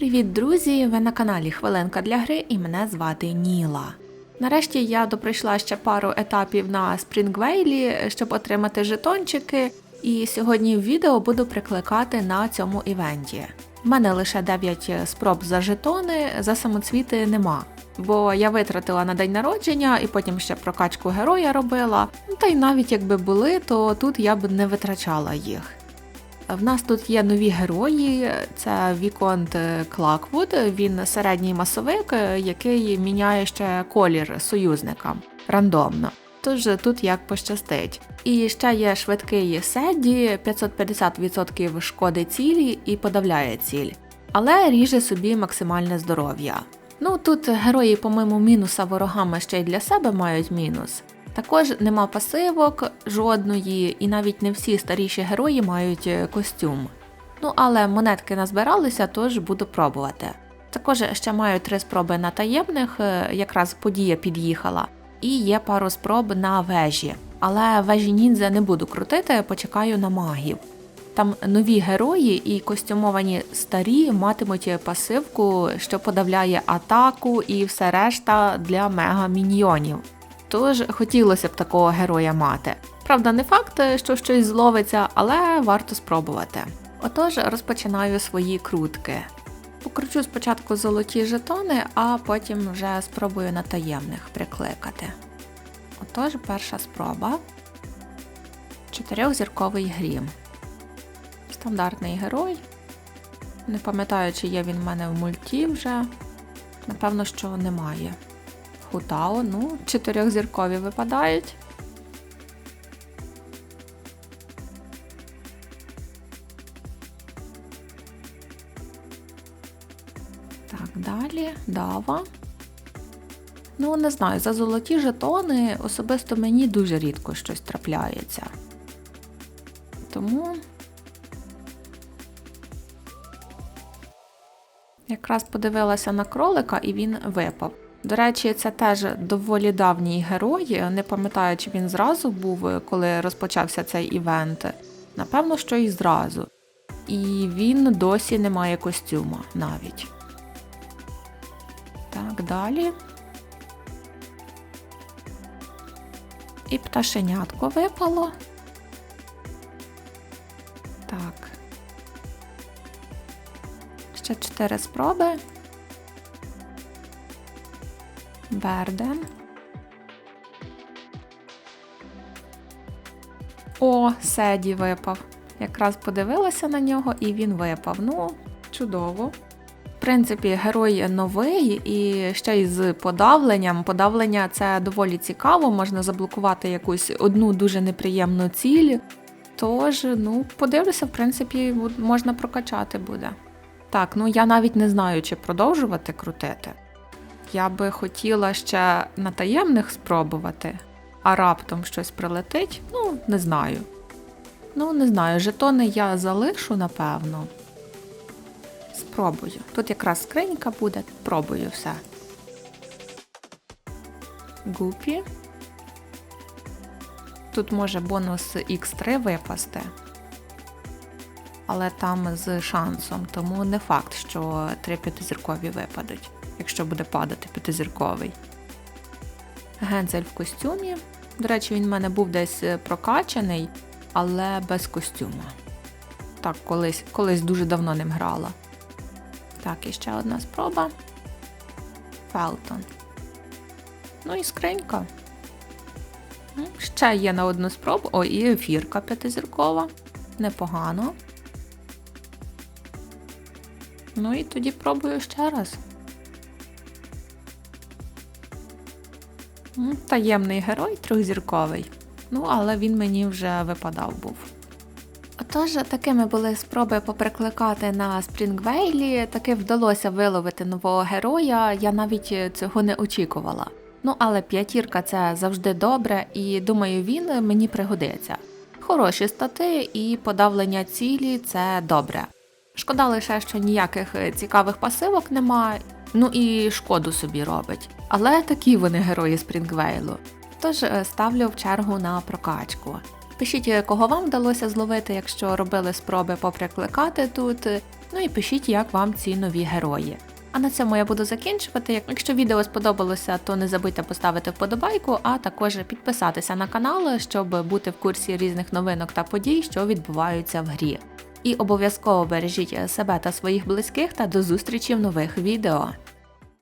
Привіт, друзі! Ви на каналі Хвилинка для гри і мене звати Ніла. Нарешті я доприйшла ще пару етапів на Спрінгвейлі, щоб отримати жетончики, і сьогодні в відео буду прикликати на цьому івенті. В мене лише 9 спроб за жетони, за самоцвіти нема. Бо я витратила на день народження і потім ще прокачку героя робила. Та й навіть якби були, то тут я б не витрачала їх. В нас тут є нові герої. Це Віконт Клаквуд. Він середній масовик, який міняє ще колір союзникам рандомно. Тож тут як пощастить. І ще є швидкий Седді, 550% шкоди цілі і подавляє ціль, але ріже собі максимальне здоров'я. Ну тут герої, помимо мінуса ворогами ще й для себе мають мінус. Також нема пасивок жодної, і навіть не всі старіші герої мають е, костюм. Ну але монетки назбиралися, тож буду пробувати. Також ще маю три спроби на таємних, е, якраз подія під'їхала, і є пару спроб на вежі. Але вежі ніндзя не буду крутити, почекаю на магів. Там нові герої і костюмовані старі матимуть пасивку, що подавляє атаку і все решта для мега-міньйонів. Тож хотілося б такого героя мати. Правда, не факт, що щось зловиться, але варто спробувати. Отож, розпочинаю свої крутки. Покручу спочатку золоті жетони, а потім вже спробую на таємних прикликати. Отож, перша спроба. Чотирьохзірковий грім. Стандартний герой. Не пам'ятаю, чи є він в мене в мульті вже. Напевно, що немає. Хутао, ну, чотирьохзіркові випадають. Так, далі, дава. Ну, не знаю, за золоті жетони особисто мені дуже рідко щось трапляється. Тому. Якраз подивилася на кролика і він випав. До речі, це теж доволі давній герой. Не пам'ятаю, чи він зразу був, коли розпочався цей івент. Напевно, що і зразу. І він досі не має костюма навіть. Так, далі. І пташенятко випало. Так. Ще чотири спроби. Берден. О, Седі випав. Якраз подивилася на нього і він випав. Ну, чудово. В принципі, герой новий і ще й з подавленням. Подавлення це доволі цікаво, можна заблокувати якусь одну дуже неприємну ціль. Тож, ну, подивлюся, в принципі, можна прокачати буде. Так, ну я навіть не знаю, чи продовжувати крутити. Я би хотіла ще на таємних спробувати, а раптом щось прилетить, ну, не знаю. Ну, не знаю, жетони я залишу, напевно. Спробую. Тут якраз скринька буде, пробую все. Гупі. Тут може бонус X3 випасти. Але там з шансом, тому не факт, що три п'ятизіркові випадуть якщо буде падати п'ятизірковий. Гензель в костюмі. До речі, він в мене був десь прокачаний, але без костюма. Так, колись колись дуже давно ним грала. Так, і ще одна спроба. Фелтон. Ну і скринька. Ще є на одну спробу. О, і ефірка п'ятизіркова. Непогано. Ну і тоді пробую ще раз. Таємний герой трьохзірковий. Ну, але він мені вже випадав був. Отож, такими були спроби поприкликати на Спрінгвейлі, таки вдалося виловити нового героя, я навіть цього не очікувала. Ну, але п'ятірка це завжди добре, і думаю, він мені пригодиться. Хороші стати і подавлення цілі це добре. Шкода лише, що ніяких цікавих пасивок немає, ну і шкоду собі робить. Але такі вони герої Спрінгвейлу. Тож е, ставлю в чергу на прокачку. Пишіть, кого вам вдалося зловити, якщо робили спроби поприкликати тут. Ну і пишіть, як вам ці нові герої. А на цьому я буду закінчувати. Якщо відео сподобалося, то не забудьте поставити вподобайку, а також підписатися на канал, щоб бути в курсі різних новинок та подій, що відбуваються в грі. І обов'язково бережіть себе та своїх близьких та до зустрічі в нових відео.